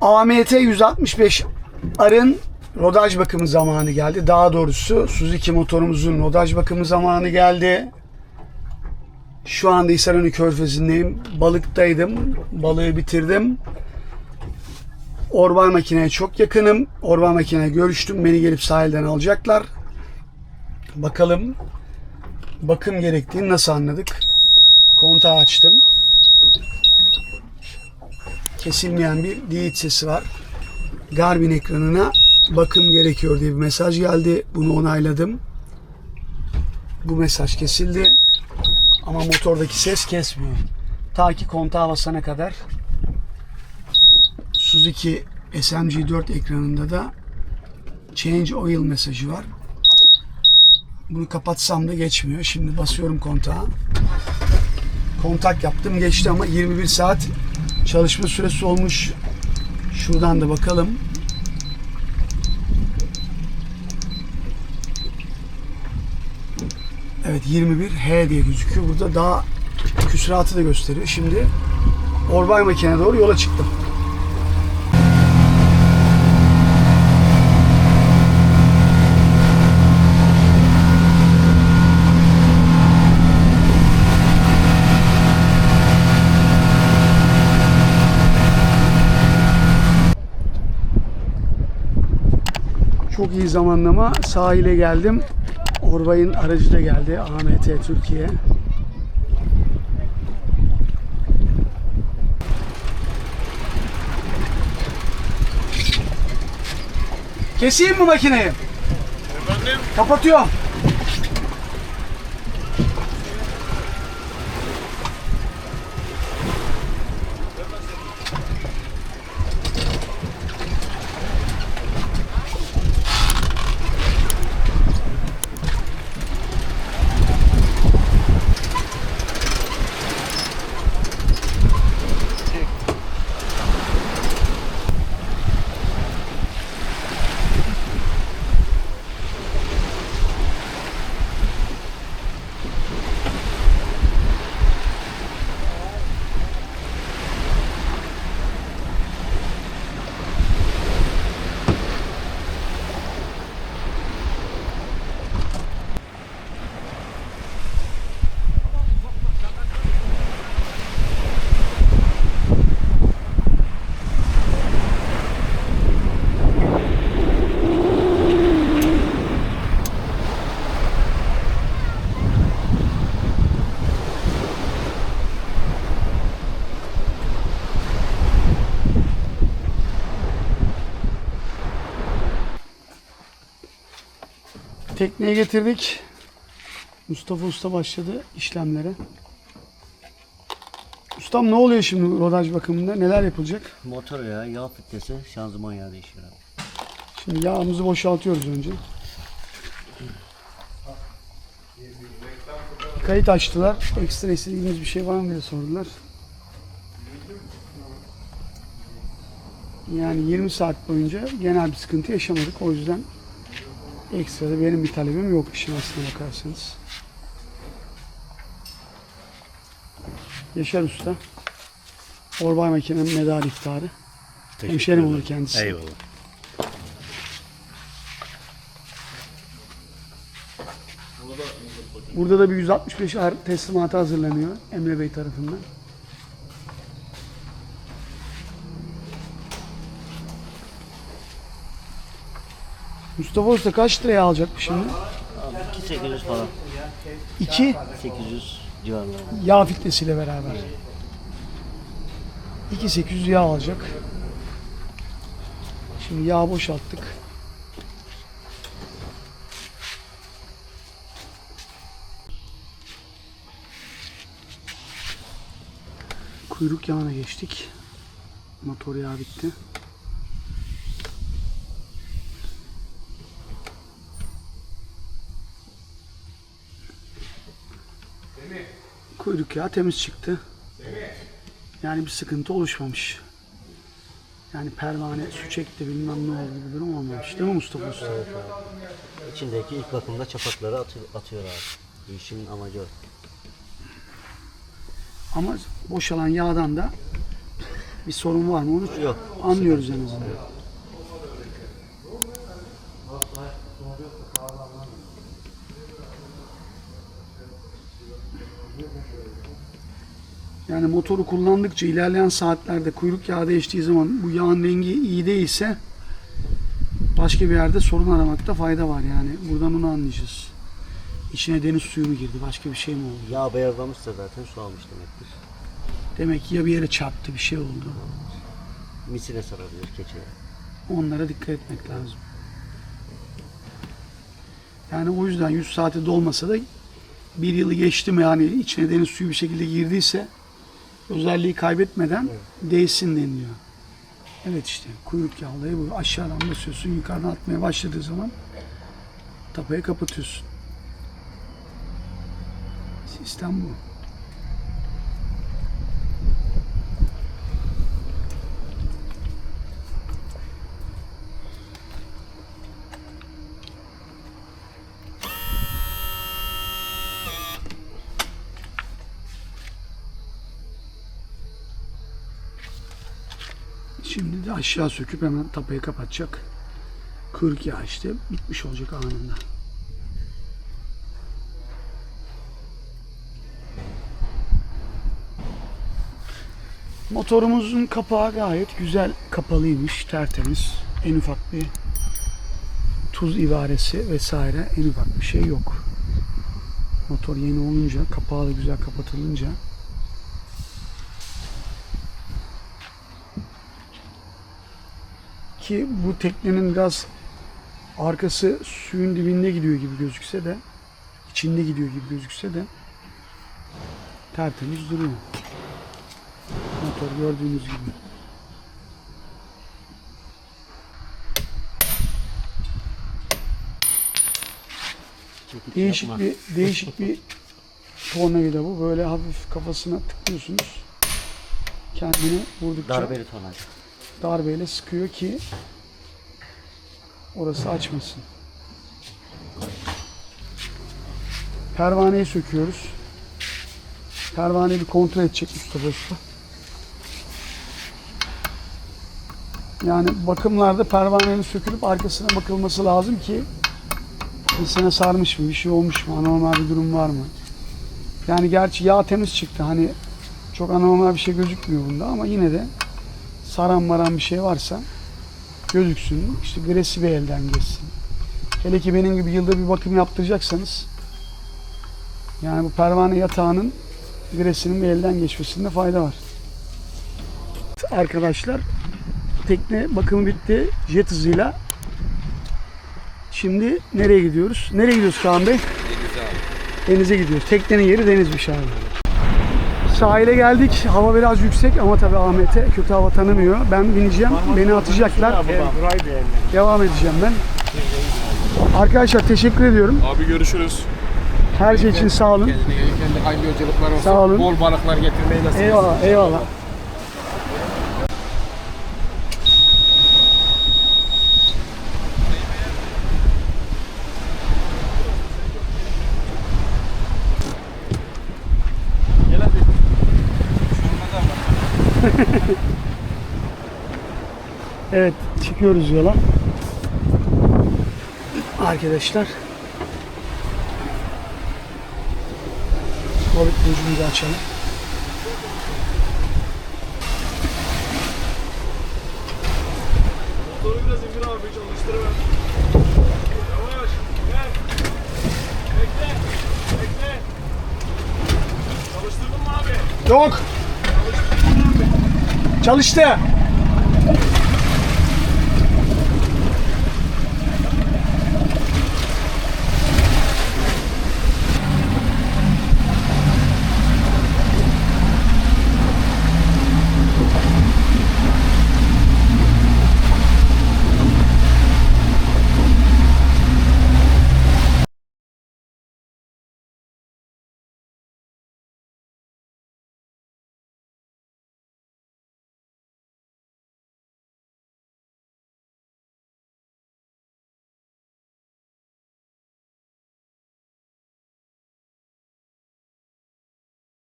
AMT 165 Ar'ın rodaj bakımı zamanı geldi. Daha doğrusu Suzuki motorumuzun rodaj bakımı zamanı geldi. Şu anda Hisarönü Körfezi'ndeyim. Balıktaydım. Balığı bitirdim. Orbay makineye çok yakınım. Orbay makineye görüştüm. Beni gelip sahilden alacaklar. Bakalım bakım gerektiğini nasıl anladık? Kontağı açtım. Kesilmeyen bir delete sesi var. Garmin ekranına bakım gerekiyor diye bir mesaj geldi. Bunu onayladım. Bu mesaj kesildi. Ama motordaki ses kesmiyor. Ta ki kontağa basana kadar Suzuki SMG4 ekranında da Change Oil mesajı var. Bunu kapatsam da geçmiyor. Şimdi basıyorum kontağa. Kontak yaptım geçti ama 21 saat çalışma süresi olmuş. Şuradan da bakalım. Evet 21 H diye gözüküyor. Burada daha küsuratı da gösteriyor. Şimdi Orbay makine doğru yola çıktım. Çok iyi zamanlama. Sahile geldim. Orbay'ın aracı da geldi. AMT Türkiye. Keseyim mi makineyi? Efendim? Kapatıyorum. Tekneye getirdik. Mustafa Usta başladı işlemlere. Ustam ne oluyor şimdi rodaj bakımında? Neler yapılacak? Motor yağı, yağ filtresi, şanzıman yağı değişiyor. Şimdi yağımızı boşaltıyoruz önce. Kayıt açtılar. Ekstra istediğimiz bir şey var mı diye sordular. Yani 20 saat boyunca genel bir sıkıntı yaşamadık. O yüzden ekstra da benim bir talebim yok işin aslına bakarsanız. Yaşar Usta. Orbay makinenin medar iftarı. Hemşerim olur kendisi. Eyvallah. Burada da bir 165 ar teslimatı hazırlanıyor Emre Bey tarafından. Mustafa Usta kaç liraya alacak bu şimdi? Abi 2800 falan. 2 800 civarlarında. yağ filtresiyle beraber. 2800 yağ alacak. Şimdi yağ boşalttık. Kuyruk yağına geçtik. Motor yağı bitti. Kuyruk yağı temiz çıktı. Yani bir sıkıntı oluşmamış. Yani pervane su çekti bilmem ne oldu bir durum olmamış değil mi Mustafa Usta? İçindeki ilk bakımda çapakları atıyor, atıyor abi. İşin amacı o. Ama boşalan yağdan da Bir sorun var mı onu Yok. anlıyoruz en azından. Yani motoru kullandıkça ilerleyen saatlerde kuyruk yağı değiştiği zaman bu yağın rengi iyi değilse başka bir yerde sorun aramakta fayda var yani. Buradan onu anlayacağız. İçine deniz suyu mu girdi? Başka bir şey mi oldu? Yağ beyazlamışsa zaten su almış demektir. Demek ki ya bir yere çarptı bir şey oldu. Misine sarabilir keçeye. Onlara dikkat etmek lazım. Yani o yüzden 100 saati dolmasa da bir yılı geçti mi yani içine deniz suyu bir şekilde girdiyse özelliği kaybetmeden değsin deniliyor. Evet işte kuyruk yağlayı bu aşağıdan basıyorsun yukarıdan atmaya başladığı zaman tapayı kapatıyorsun. Sistem bu. Şimdi de aşağı söküp hemen tapayı kapatacak. Kırk yağı işte bitmiş olacak anında. Motorumuzun kapağı gayet güzel kapalıymış, tertemiz. En ufak bir tuz ibaresi vesaire en ufak bir şey yok. Motor yeni olunca, kapağı da güzel kapatılınca ki bu teknenin biraz arkası suyun dibinde gidiyor gibi gözükse de içinde gidiyor gibi gözükse de tertemiz duruyor. Motor gördüğünüz gibi. Değişik yapma. bir değişik bir tornavida bu. Böyle hafif kafasına tıklıyorsunuz. Kendini vurdukça Darbeli tonaj. Darbeyle sıkıyor ki orası açmasın. Pervaneyi söküyoruz. Pervaneyi bir kontrol edecek Mustafa Usta. Yani bakımlarda pervanenin sökülüp arkasına bakılması lazım ki insana sarmış mı, bir şey olmuş mu, anormal bir durum var mı? Yani gerçi yağ temiz çıktı hani çok anormal bir şey gözükmüyor bunda ama yine de saran maran bir şey varsa gözüksün. İşte gresi bir elden geçsin. Hele ki benim gibi yılda bir bakım yaptıracaksanız yani bu pervane yatağının gresinin bir elden geçmesinde fayda var. Arkadaşlar tekne bakımı bitti jet hızıyla. Şimdi nereye gidiyoruz? Nereye gidiyoruz Kaan Bey? Denize gidiyoruz. Teknenin yeri denizmiş abi. Sahile geldik. Hava biraz yüksek ama tabii Ahmet'e kötü hava tanımıyor. Ben bineceğim. Beni atacaklar. Devam edeceğim ben. Arkadaşlar teşekkür ediyorum. Abi görüşürüz. Her şey için sağ olun. Kendine kendi hayırlı yolculuklar olsun. Sağ olun. Bol balıklar getirmeyi nasip. Eyvallah, eyvallah. Evet, çıkıyoruz yola. Arkadaşlar. Balık burcumuzu açalım. Motoru biraz indir abi çalıştırıver. Yavaş. Gel. Bekle. Bekle. Çalıştırdın mı abi? Yok. Çalıştı.